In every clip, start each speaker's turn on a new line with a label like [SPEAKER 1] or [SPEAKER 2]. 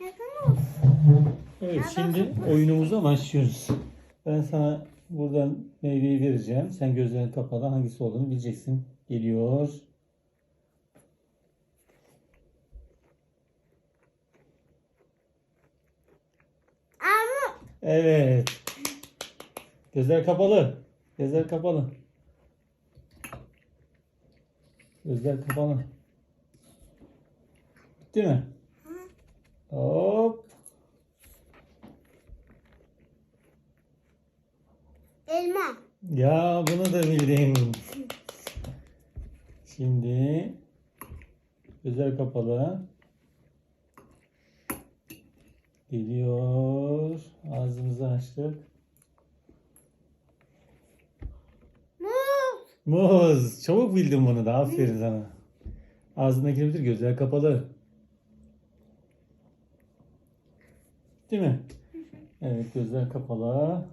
[SPEAKER 1] Yakın
[SPEAKER 2] Evet
[SPEAKER 1] Nereden
[SPEAKER 2] şimdi
[SPEAKER 1] tutmuş?
[SPEAKER 2] oyunumuza başlıyoruz. Ben sana buradan meyveyi vereceğim. Sen gözlerini kapalı hangisi olduğunu bileceksin. Geliyor.
[SPEAKER 1] Ama
[SPEAKER 2] Evet. Gözler kapalı. Gözler kapalı. Gözler kapalı. Bitti mi? Hop.
[SPEAKER 1] elma.
[SPEAKER 2] Ya bunu da bildin. Şimdi gözler kapalı. Geliyor. Ağzımızı açtık.
[SPEAKER 1] Muz.
[SPEAKER 2] Muz. Çabuk bildin bunu da. Aferin sana. Ağzındakini bitir. Gözler kapalı. Değil mi? Evet gözler kapalı.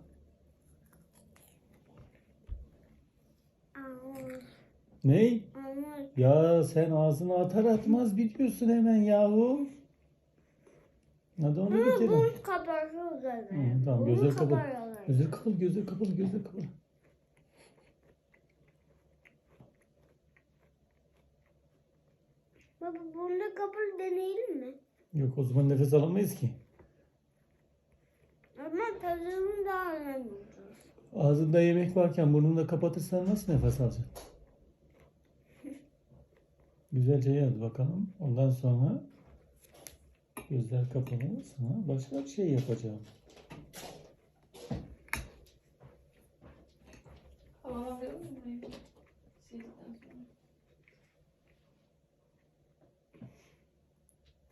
[SPEAKER 1] Armut.
[SPEAKER 2] Ya sen ağzına atar atmaz biliyorsun hemen yahu. Hadi onu
[SPEAKER 1] Bunu
[SPEAKER 2] bitirin.
[SPEAKER 1] buz kapatıyoruz öyle.
[SPEAKER 2] Hı, tamam,
[SPEAKER 1] Bunu
[SPEAKER 2] gözleri kapalı. Gözleri kapalı, gözleri kapalı, gözleri kapalı.
[SPEAKER 1] Baba bunu kapalı deneyelim mi?
[SPEAKER 2] Yok o zaman nefes alamayız ki.
[SPEAKER 1] Ama tadını daha önemli.
[SPEAKER 2] Ağzında yemek varken burnunu da kapatırsan nasıl nefes alacaksın? Güzelce yaz bakalım. Ondan sonra gözler kapalı sana başka bir şey yapacağım.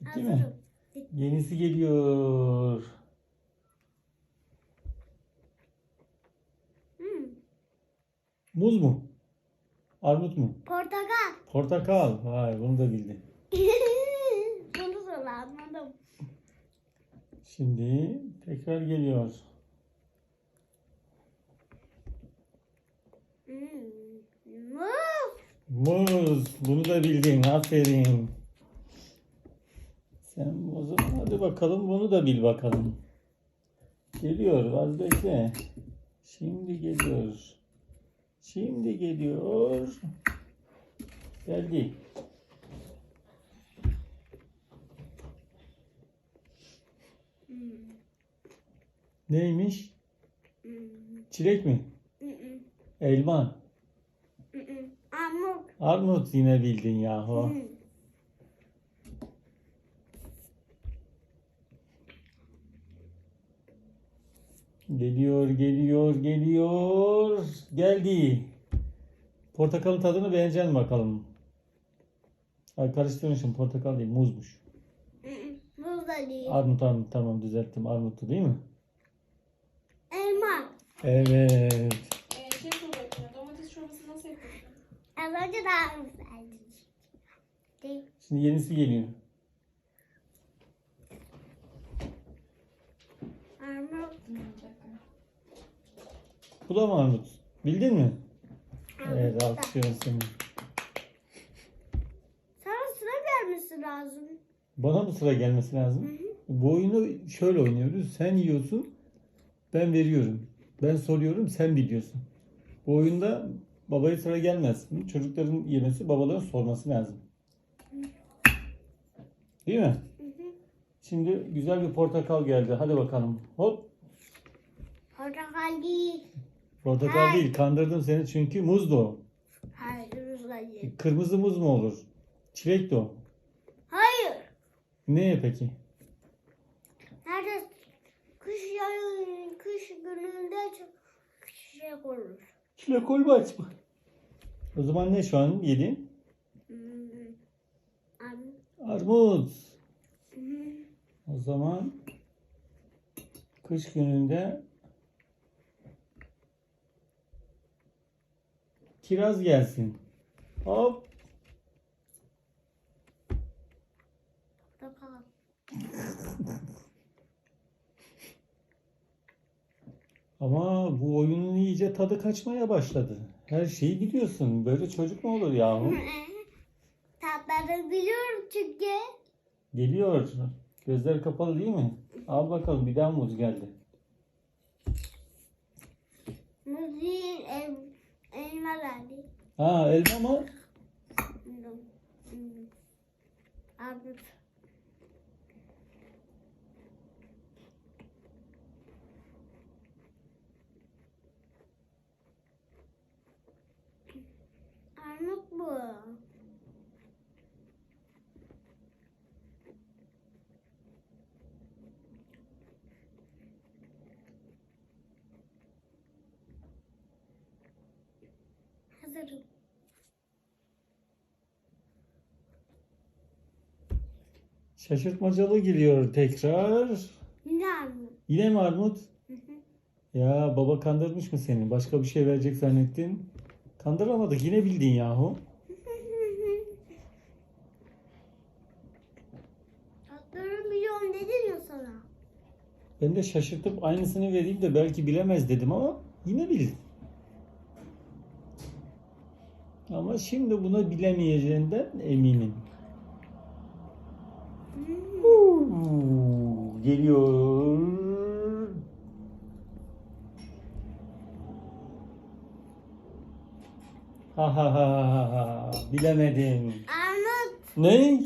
[SPEAKER 2] Bitti mi? Yenisi geliyor.
[SPEAKER 1] Hmm.
[SPEAKER 2] Muz mu? Armut mu?
[SPEAKER 1] Portakal.
[SPEAKER 2] Portakal. Vay bunu da bildi.
[SPEAKER 1] Bunu sonra anladım.
[SPEAKER 2] Şimdi tekrar geliyor.
[SPEAKER 1] Hmm. Muz.
[SPEAKER 2] Muz. Bunu da bildin. Aferin. Sen muzu hadi bakalım bunu da bil bakalım. Geliyor. Az bekle. Şimdi geliyor. Şimdi geliyor. Geldi.
[SPEAKER 1] Hmm.
[SPEAKER 2] Neymiş?
[SPEAKER 1] Hmm.
[SPEAKER 2] Çilek mi?
[SPEAKER 1] Hmm.
[SPEAKER 2] Elma.
[SPEAKER 1] Hmm. Armut.
[SPEAKER 2] Armut yine bildin yahu.
[SPEAKER 1] Hmm.
[SPEAKER 2] Geliyor, geliyor, geliyor. Geldi. Portakalın tadını beğeneceksin bakalım. Ay karıştırmışım portakal değil muzmuş.
[SPEAKER 1] Muz da değil.
[SPEAKER 2] Armut armut tamam düzelttim armuttu değil mi?
[SPEAKER 1] Elma.
[SPEAKER 2] Evet.
[SPEAKER 3] Ee, şey soracaktım ya, domates çorbası nasıl yapıyorsun?
[SPEAKER 1] Az önce daha güzeldi.
[SPEAKER 2] Şimdi yenisi geliyor.
[SPEAKER 1] Armut.
[SPEAKER 2] Bu da mı armut? Bildin mi? Evet alkışlıyorum seni.
[SPEAKER 1] Sana sıra gelmesi lazım.
[SPEAKER 2] Bana mı sıra gelmesi lazım? Bu oyunu şöyle oynuyoruz. Sen yiyorsun, ben veriyorum. Ben soruyorum, sen biliyorsun. Bu oyunda babaya sıra gelmez. Çocukların yemesi, babaların sorması lazım. Değil mi? Şimdi güzel bir portakal geldi. Hadi bakalım. Hop.
[SPEAKER 1] Portakal değil.
[SPEAKER 2] Portakal
[SPEAKER 1] Ha.
[SPEAKER 2] değil. Kandırdım seni çünkü muzdu o.
[SPEAKER 1] Hayır, muz değil.
[SPEAKER 2] Kırmızı muz mu olur? Çilek de o.
[SPEAKER 1] Hayır.
[SPEAKER 2] Ne peki?
[SPEAKER 1] Nerede kış yayın, kış gününde şey olur.
[SPEAKER 2] Çilek olmaz mı? O zaman ne şu an yedin?
[SPEAKER 1] Hmm.
[SPEAKER 2] Armut. O zaman kış gününde kiraz gelsin. Hop. Ama bu oyunun iyice tadı kaçmaya başladı. Her şeyi biliyorsun. Böyle çocuk mu olur yahu?
[SPEAKER 1] Tatları biliyorum çünkü.
[SPEAKER 2] Geliyor. Gözler kapalı değil mi? Al bakalım bir daha muz geldi.
[SPEAKER 1] Muz değil, el, elma geldi.
[SPEAKER 2] Ha elma mı?
[SPEAKER 1] Hmm, hmm. Armut. Armut bu. Hazırım.
[SPEAKER 2] Şaşırtmacalı geliyor tekrar.
[SPEAKER 1] Ne armut?
[SPEAKER 2] Yine mi armut?
[SPEAKER 1] Hı hı.
[SPEAKER 2] Ya baba kandırmış mı seni? Başka bir şey verecek zannettin. Kandıramadık yine bildin yahu.
[SPEAKER 1] Milyon dedim ya sana.
[SPEAKER 2] Ben de şaşırtıp aynısını vereyim de belki bilemez dedim ama yine bildin. Ama şimdi buna bilemeyeceğinden eminim.
[SPEAKER 1] Hmm.
[SPEAKER 2] Geliyor. Ha ha ha ha. Bilemedim.
[SPEAKER 1] Armut.
[SPEAKER 2] Ne?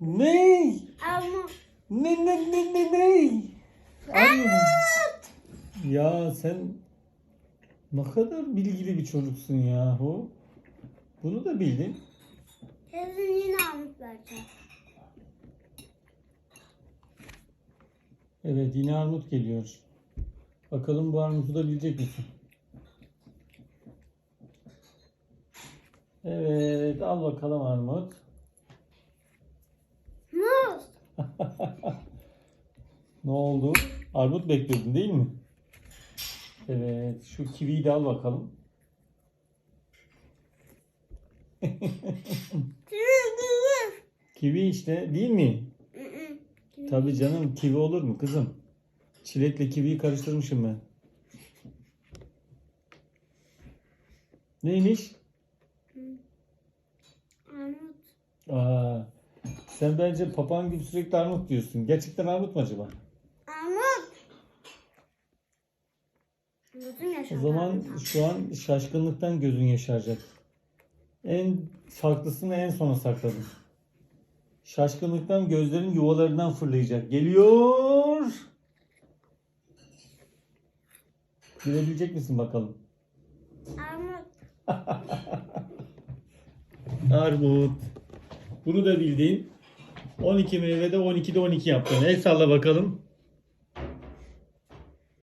[SPEAKER 2] ne?
[SPEAKER 1] Armut.
[SPEAKER 2] Ne ne ne ne ne? Ay. Ya sen ne kadar bilgili bir çocuksun yahu. Bunu da bildin.
[SPEAKER 1] Kesin yine armut vereceğim.
[SPEAKER 2] Evet yine armut geliyor. Bakalım bu armutu da bilecek misin? Evet al bakalım armut.
[SPEAKER 1] Muz.
[SPEAKER 2] Ne oldu? Armut bekliyordun değil mi? Evet şu kiviyi de al bakalım. Kivi işte değil mi? Tabii canım kivi olur mu kızım? Çilekle kiviyi karıştırmışım ben. Neymiş?
[SPEAKER 1] Armut.
[SPEAKER 2] Aa, sen bence papağan gibi sürekli armut diyorsun. Gerçekten armut mu acaba?
[SPEAKER 1] Armut. Gözüm
[SPEAKER 2] O zaman şu an şaşkınlıktan gözün yaşaracak. En farklısını en sona sakladım. Şaşkınlıktan gözlerin yuvalarından fırlayacak. Geliyor. Bilebilecek misin bakalım?
[SPEAKER 1] Armut.
[SPEAKER 2] Armut. Bunu da bildin. 12 meyvede 12'de 12 yaptın. El salla bakalım.